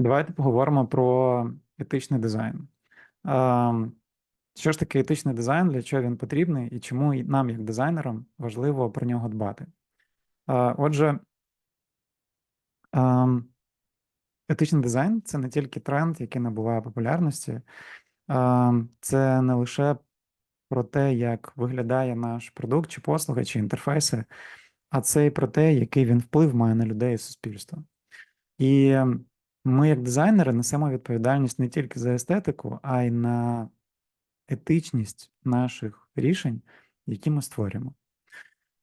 Давайте поговоримо про етичний дизайн. Ем, Що ж таке етичний дизайн, для чого він потрібний і чому нам, як дизайнерам, важливо про нього дбати? Е, Отже, ем, етичний дизайн це не тільки тренд, який набуває популярності, ем, це не лише про те, як виглядає наш продукт, чи послуга, чи інтерфейси, а це і про те, який він вплив має на людей і суспільство. І ми, як дизайнери, несемо відповідальність не тільки за естетику, а й на етичність наших рішень, які ми створюємо.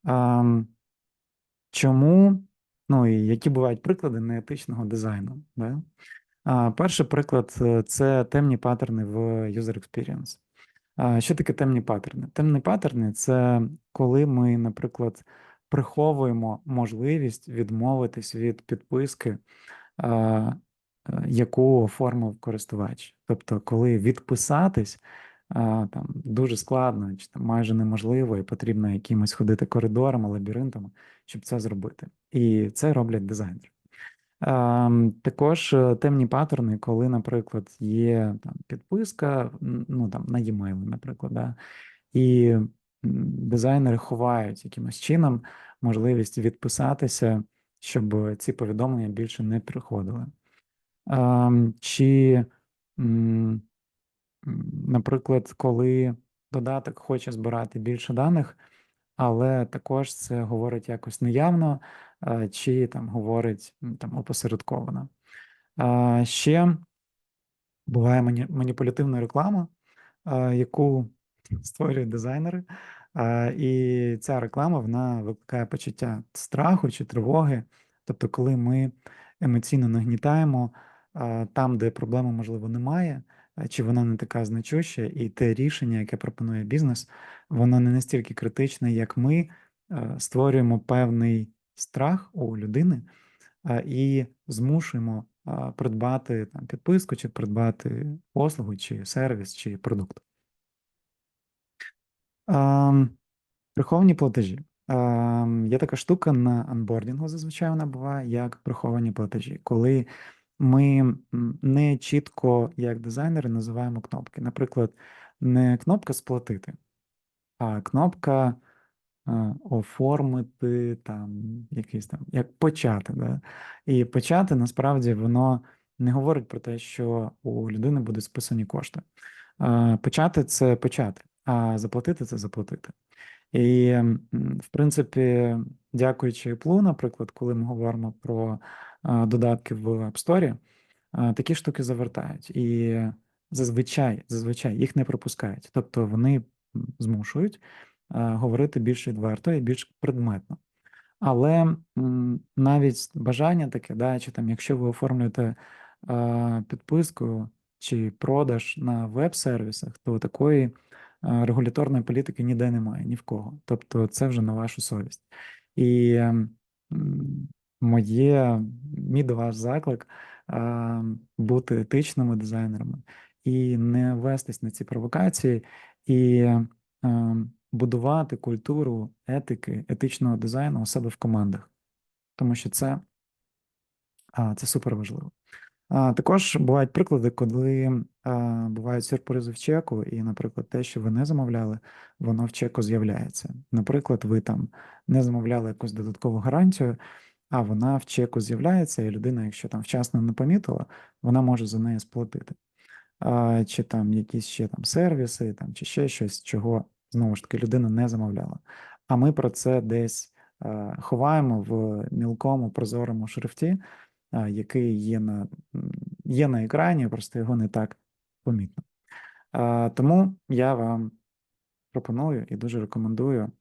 Ем, Чому? Ну і які бувають приклади неетичного дизайну? Да? А, Перший приклад е, це темні паттерни в User Experience. А, Що таке темні паттерни? Темні паттерни це коли ми, наприклад, приховуємо можливість відмовитись від підписки, а, яку оформив користувач. Тобто, коли відписатись там дуже складно, чи там майже неможливо, і потрібно якимось ходити коридорами, лабіринтами, щоб це зробити. І це роблять дизайнери. Ем, Також е, темні паттерни, коли, наприклад, є там підписка, ну там на e-mail, наприклад, да, і дизайнери ховають якимось чином можливість відписатися, щоб ці повідомлення більше не приходили. Ем, Чи, наприклад, коли додаток хоче збирати більше даних, але також це говорить якось неявно, е, чи там говорить там опосередковано. Ще буває маніпулятивна реклама, е, яку створюють дизайнери, е, і ця реклама вона викликає почуття страху чи тривоги. Тобто, коли ми емоційно нагнітаємо е, там, де проблеми, можливо, немає, чи вона не така значуща, і те рішення, яке пропонує бізнес, воно не настільки критичне, як ми створюємо певний страх у людини і змушуємо придбати там підписку, чи придбати послугу, чи сервіс, чи продукт. Приховані платежі. Є така штука на анбордінгу, зазвичай вона буває, як приховані платежі, коли ми не чітко, як дизайнери, називаємо кнопки. Наприклад, не кнопка сплатити, а кнопка е, оформити там якийсь там, як почати. Да? І почати насправді воно не говорить про те, що у людини будуть списані кошти. Е, Почати це почати, а заплатити це заплатити. І, в принципі, дякуючи Apple, наприклад, коли ми говоримо про додатки в App Store, такі штуки завертають. І зазвичай, зазвичай їх не пропускають. Тобто вони змушують говорити більш відверто і більш предметно. Але навіть бажання таке, да, чи там, якщо ви оформлюєте підписку чи продаж на веб-сервісах, то такої регуляторної політики ніде немає, ні в кого. Тобто це вже на вашу совість. І моє, мій до вас заклик е, бути етичними дизайнерами і не вестись на ці провокації, і е, будувати культуру етики, етичного дизайну у себе в командах, тому що це, а, це супер важливо. А, також бувають приклади, коли а, бувають сюрпризи в чеку, і, наприклад, те, що ви не замовляли, воно в чеку з'являється. Наприклад, ви там не замовляли якусь додаткову гарантію, а вона в чеку з'являється, і людина, якщо там вчасно не помітила, вона може за неї сплатити. А, чи там якісь ще там сервіси, там, чи ще щось, чого знову ж таки людина не замовляла. А ми про це десь е, ховаємо в мілкому прозорому шрифті, е, який є на, є на екрані, просто його не так помітно. Е, Тому я вам пропоную і дуже рекомендую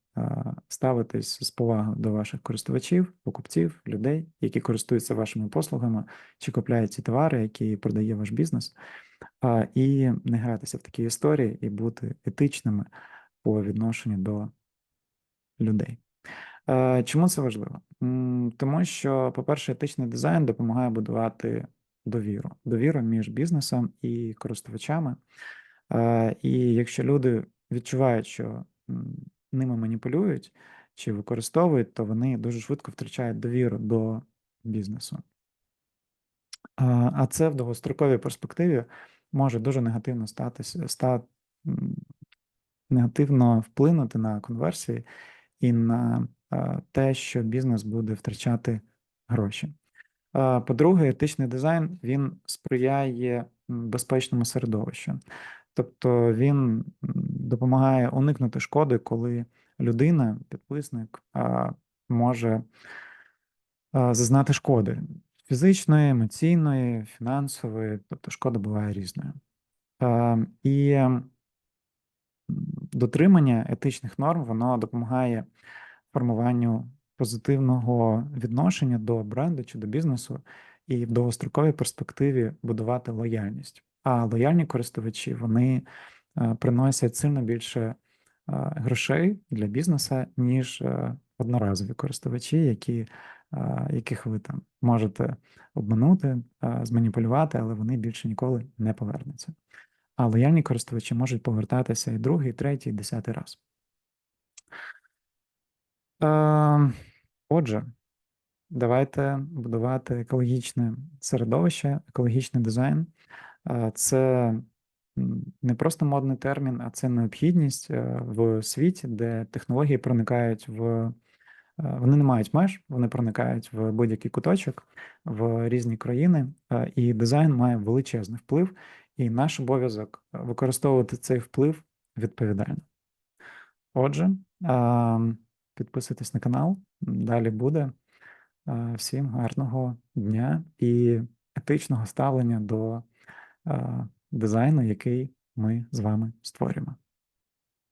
ставитись з повагою до ваших користувачів, покупців, людей, які користуються вашими послугами чи купляють ці товари, які продає ваш бізнес, і не гратися в такі історії і бути етичними по відношенню до людей. Чому це важливо? Тому що, по-перше, етичний дизайн допомагає будувати довіру, довіру між бізнесом і користувачами. І якщо люди відчувають, що ними маніпулюють чи використовують, то вони дуже швидко втрачають довіру до бізнесу. А це в довгостроковій перспективі може дуже негативно статися, ста, негативно вплинути на конверсії і на те, що бізнес буде втрачати гроші. По-друге, етичний дизайн він сприяє безпечному середовищу. Тобто він допомагає уникнути шкоди, коли людина, підписник, може зазнати шкоди фізичної, емоційної, фінансової, тобто шкода буває різною. І дотримання етичних норм воно допомагає формуванню позитивного відношення до бренду чи до бізнесу, і в довгостроковій перспективі будувати лояльність. А лояльні користувачі вони приносять сильно більше грошей для бізнесу, ніж одноразові користувачі, які, яких ви там можете обманути, зманіпулювати, але вони більше ніколи не повернуться. А лояльні користувачі можуть повертатися і другий, і третій, і десятий раз. Отже, давайте будувати екологічне середовище, екологічний дизайн. Це не просто модний термін, а це необхідність е, в світі, де технології проникають в. Е, вони не мають меж, вони проникають в будь-який куточок в різні країни, е, і дизайн має величезний вплив, і наш обов'язок використовувати цей вплив відповідально. Отже, підписуйтесь на канал, далі буде. Всім гарного дня і етичного ставлення до дизайну, який ми з вами створюємо.